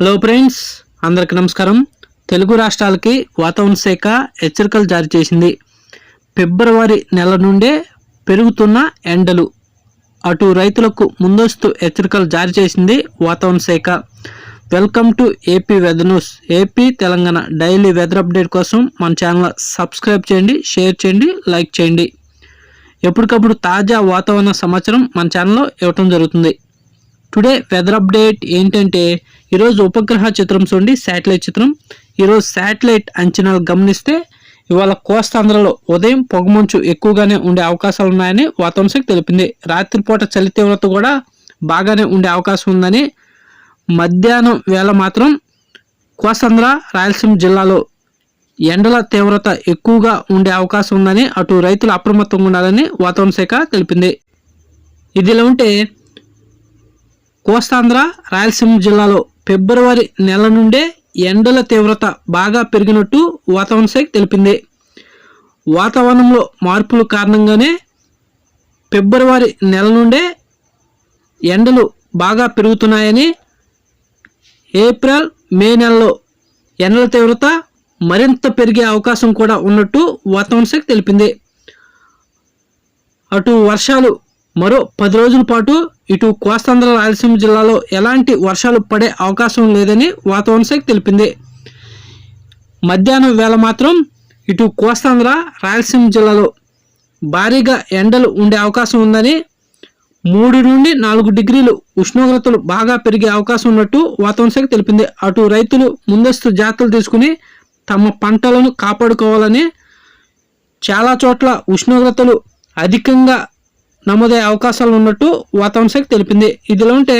Hello friends అందరికి నమస్కారం. తెలుగు రాష్ట్రాలకి వాతావరణ శాఖ హెచ్చరికలు జారీ చేసింది. ఫిబ్రవరి నెల నుండే పెరుగుతున్న ఎండలు అటు రైతులకు ముందస్తు హెచ్చరికలు జారీ చేసింది వాతావరణ శాఖ. Welcome to AP weather news AP Telangana daily weather update కోసం మన ఛానల్ సబ్స్క్రైబ్ చేయండి షేర్ చేయండి లైక్ చేయండి. ఎప్పటికప్పుడు తాజా వాతావరణ సమాచారం మన ఛానల్లో ఇవ్వటం జరుగుతుంది. టుడే వెదర్ అప్డేట్ ఏంటంటే ఈరోజు ఉపగ్రహ చిత్రం చూడండి శాటిలైట్ చిత్రం. ఈరోజు శాటిలైట్ అంచనాలు గమనిస్తే ఇవాళ కోస్తాంధ్రలో ఉదయం పొగమంచు ఎక్కువగానే ఉండే అవకాశాలు ఉన్నాయని వాతావరణ శాఖ తెలిపింది. రాత్రిపూట చలి తీవ్రత కూడా బాగానే ఉండే అవకాశం ఉందని మధ్యాహ్నం వేళ మాత్రం కోస్తాంధ్ర రాయలసీమ జిల్లాలో ఎండల తీవ్రత ఎక్కువగా ఉండే అవకాశం ఉందని అటు రైతులు అప్రమత్తంగా ఉండాలని వాతావరణ శాఖ తెలిపింది. ఇదిలా ఉంటే కోస్తాంధ్ర రాయలసీమ జిల్లాలో ఫిబ్రవరి నెల నుండే ఎండల తీవ్రత బాగా పెరిగినట్టు వాతావరణ శాఖ తెలిపింది. వాతావరణంలో మార్పుల కారణంగానే ఫిబ్రవరి నెల నుండే ఎండలు బాగా పెరుగుతున్నాయని ఏప్రిల్ మే నెలలో ఎండల తీవ్రత మరింత పెరిగే అవకాశం కూడా ఉన్నట్టు వాతావరణ శాఖ తెలిపింది. అటు వర్షాలు మరో పది రోజుల పాటు ఇటు కోస్తాంధ్ర రాయలసీమ జిల్లాలో ఎలాంటి వర్షాలు పడే అవకాశం లేదని వాతావరణ శాఖ తెలిపింది. మధ్యాహ్నం వేళ మాత్రం ఇటు కోస్తాంధ్ర రాయలసీమ జిల్లాలో భారీగా ఎండలు ఉండే అవకాశం ఉందని మూడు నుండి నాలుగు డిగ్రీలు ఉష్ణోగ్రతలు బాగా పెరిగే అవకాశం ఉన్నట్టు వాతావరణ శాఖ తెలిపింది. అటు రైతులు ముందస్తు జాగ్రత్తలు తీసుకుని తమ పంటలను కాపాడుకోవాలని చాలా చోట్ల ఉష్ణోగ్రతలు అధికంగా నమోదయ్యే అవకాశాలు ఉన్నట్టు వాతావరణ శాఖ తెలిపింది. ఇదిలో ఉంటే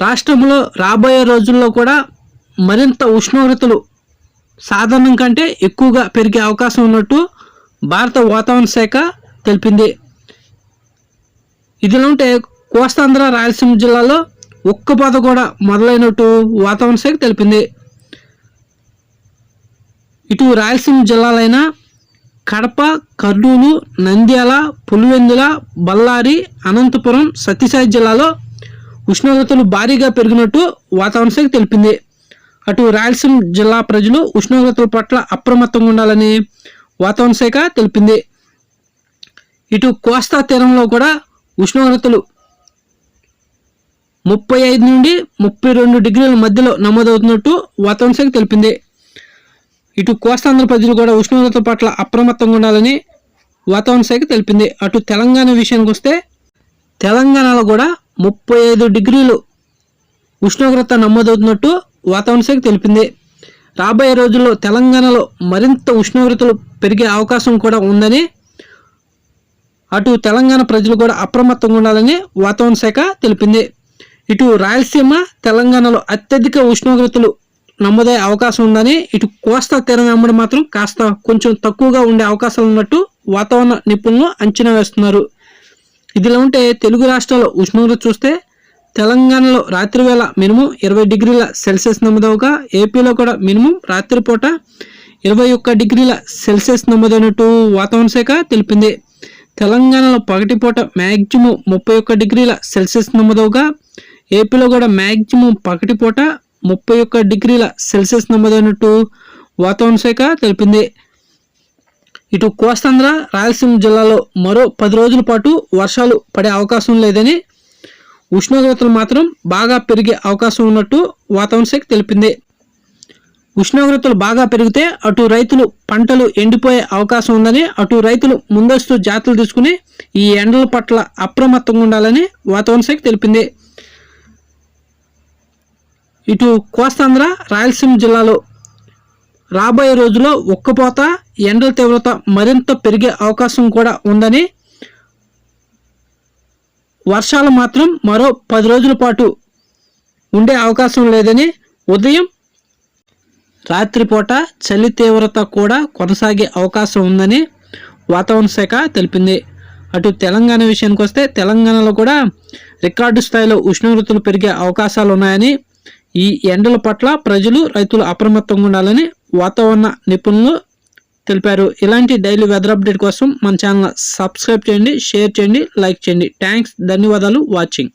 రాష్ట్రంలో రాబోయే రోజుల్లో కూడా మరింత ఉష్ణోగ్రతలు సాధారణం కంటే ఎక్కువగా పెరిగే అవకాశం ఉన్నట్టు భారత వాతావరణ శాఖ తెలిపింది. ఇదిలో ఉంటే కోస్తాంధ్ర రాయలసీమ జిల్లాలో ఉక్కపోత కూడా మొదలైనట్టు వాతావరణ శాఖ తెలిపింది. ఇటు రాయలసీమ జిల్లాలైన కడప కర్నూలు నంద్యాల పులివెందుల బళ్ళారి అనంతపురం సత్యసాయి జిల్లాలో ఉష్ణోగ్రతలు భారీగా పెరిగినట్టు వాతావరణ శాఖ తెలిపింది. అటు రాయలసీమ జిల్లా ప్రజలు ఉష్ణోగ్రతల పట్ల అప్రమత్తంగా ఉండాలని వాతావరణ శాఖ తెలిపింది. ఇటు కోస్తా తీరంలో కూడా ఉష్ణోగ్రతలు ముప్పై ఐదు నుండి ముప్పై రెండు డిగ్రీల మధ్యలో నమోదవుతున్నట్టు వాతావరణ శాఖ తెలిపింది. ఇటు కోస్తాంధ్ర ప్రజలు కూడా ఉష్ణోగ్రత పట్ల అప్రమత్తంగా ఉండాలని వాతావరణ శాఖ తెలిపింది. అటు తెలంగాణ విషయానికి వస్తే తెలంగాణలో కూడా ముప్పై ఐదు డిగ్రీలు ఉష్ణోగ్రత నమోదవుతున్నట్టు వాతావరణ శాఖ తెలిపింది. రాబోయే రోజుల్లో తెలంగాణలో మరింత ఉష్ణోగ్రతలు పెరిగే అవకాశం కూడా ఉందని అటు తెలంగాణ ప్రజలు కూడా అప్రమత్తంగా ఉండాలని వాతావరణ శాఖ తెలిపింది. ఇటు రాయలసీమ తెలంగాణలో అత్యధిక ఉష్ణోగ్రతలు నమోదయ్యే అవకాశం ఉందని ఇటు కోస్తా తీరం వెంబడి మాత్రం కాస్త కొంచెం తక్కువగా ఉండే అవకాశాలు ఉన్నట్టు వాతావరణ నిపుణులు అంచనా వేస్తున్నారు. ఇదిలా ఉంటే తెలుగు రాష్ట్రాల్లో ఉష్ణోగ్రత చూస్తే తెలంగాణలో రాత్రి వేళ మినిమం ఇరవై డిగ్రీల సెల్సియస్ నమోదవగా ఏపీలో కూడా మినిమం రాత్రిపూట ఇరవై ఒక్క డిగ్రీల సెల్సియస్ నమోదైనట్టు వాతావరణ శాఖ తెలిపింది. తెలంగాణలో పగటిపూట మ్యాక్సిమం ముప్పై ఒక్క డిగ్రీల సెల్సియస్ నమోదవగా ఏపీలో కూడా మ్యాక్సిమం పగటిపూట ముప్పై ఒక్క డిగ్రీల సెల్సియస్ నమోదైనట్టు వాతావరణ శాఖ తెలిపింది. ఇటు కోస్తాంధ్ర రాయలసీమ జిల్లాలో మరో పది రోజుల పాటు వర్షాలు పడే అవకాశం లేదని ఉష్ణోగ్రతలు మాత్రం బాగా పెరిగే అవకాశం ఉన్నట్టు వాతావరణ శాఖ తెలిపింది. ఉష్ణోగ్రతలు బాగా పెరిగితే అటు రైతులు పంటలు ఎండిపోయే అవకాశం ఉందని అటు రైతులు ముందస్తు జాతులు తీసుకుని ఈ ఎండల పట్ల అప్రమత్తంగా ఉండాలని వాతావరణ శాఖ తెలిపింది. ఇటు కోస్తాంధ్ర రాయలసీమ జిల్లాలో రాబోయే రోజుల్లో ఒక్కపోత ఎండల తీవ్రత మరింత పెరిగే అవకాశం కూడా ఉందని వర్షాలు మాత్రం మరో పది రోజుల పాటు ఉండే అవకాశం లేదని ఉదయం రాత్రిపూట చలి తీవ్రత కూడా కొనసాగే అవకాశం ఉందని వాతావరణ శాఖ తెలిపింది. అటు తెలంగాణ విషయానికి వస్తే తెలంగాణలో కూడా రికార్డు స్థాయిలో ఉష్ణోగ్రతలు పెరిగే అవకాశాలు ఉన్నాయని ఈ ఎండల పట్ల ప్రజలు రైతులు అప్రమత్తంగా ఉండాలని వాతావరణ నిపుణులు తెలిపారు. ఇలాంటి డైలీ వెదర్ అప్డేట్ కోసం మన ఛానల్ సబ్స్క్రైబ్ చేయండి షేర్ చేయండి లైక్ చేయండి. థ్యాంక్స్ ధన్యవాదాలు వాచింగ్.